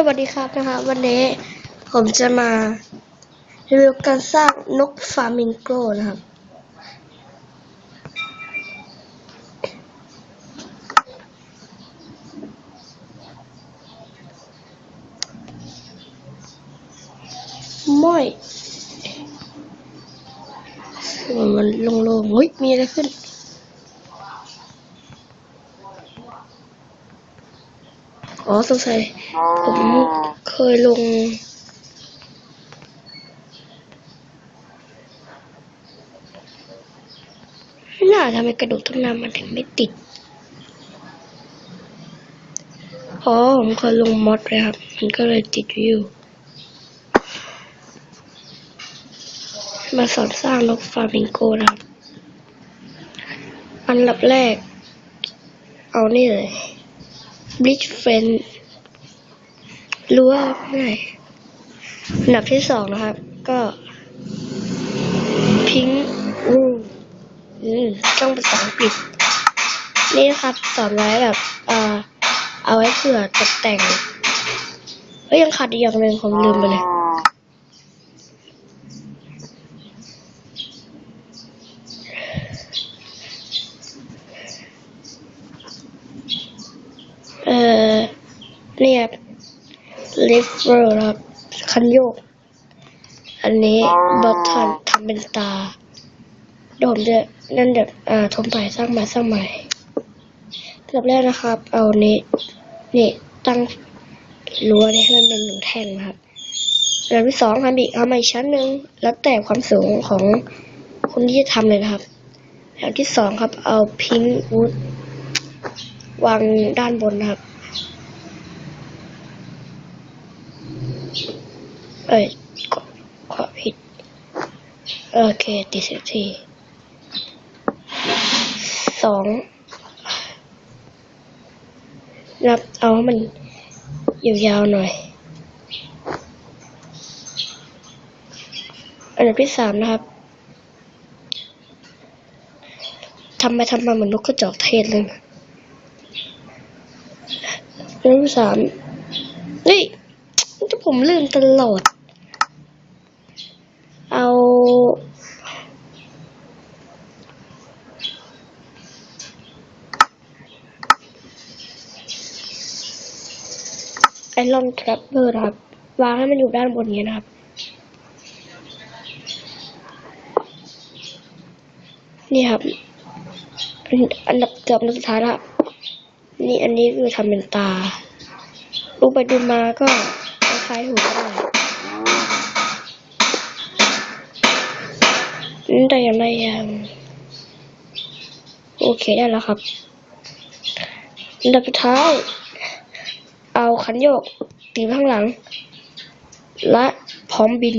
สวัสดีครับนะคะ วันนี้ผมจะมารีวิวการสร้างนกฟามิงโกนะครับ ม่มันโล่งๆเฮ้ย มีอะไรขึ้น อ๋อสงสัยผมเคยลงไม่น่าทำไมกระดูกต้นน้ำมันถึงไม่ติด อ๋อ ผมเคยลงมอดเลยครับ มันก็เลยติดอยู่ มาสอนสร้างนกฟลามิงโกนะครับ อันดับแรก เอานี่เลย บลิชเฟนรู้ว่าง่ายอันดับที่สองนะครับ ก็พิงอูอืมต้องภาษาอังกฤษ นี่นะครับสอนไว้แบบ เอ่อ เอาไว้เผื่อตกแต่งเฮ้ยยังขาดอีกอย่างหนึ่งผมลืมไปเลย เอ่อ เนี่ยลิฟเวอร์ครับ คันโยก อันนี้บอททอนทำเป็นตาเดี๋ยวผมจะนั่นเดี๋ยวอ่าทมไปสร้างใหม่สร้างใหม่อันดับแรกนะครับ เอานี้นี่ตั้งรั้วนี่ให้มันเป็นหนึ่งแท่งนะครับอันดับที่สองทำอีกทำอีกชั้นหนึ่งแล้วแต่ความสูงของคนที่จะทำเลยนะครับอันดับที่สองครับ เอาพิงค์วูดวางด้านบนนะครับ เอ้ยขอขอผิด โอเค ติดสียทีสองนับเอาให้มันยาวๆหน่อย อันดับที่สามนะครับทำไปทำมาเหมือนนกกระจอกเทศเลยนะเรื่สามเฮ้ยจะผมลืมตลอด เอา ไอรอนทรัพเปอร์ครับ วางให้มันอยู่ด้านบนนี้นะครับ นี่ครับ อันอันดับเกือบอันดับสุดท้ายล้วครับนี่อันนี้คือทำเป็นตาลงไปดูมาก็คล้ายๆหูได้แต่ยังได้ยังโอเคได้แล้วครับอันดับสุดท้าย คันโยกตีข้างหลัง และพร้อมบิน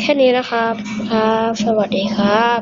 แค่นี้นะครับ ครับ สวัสดีครับ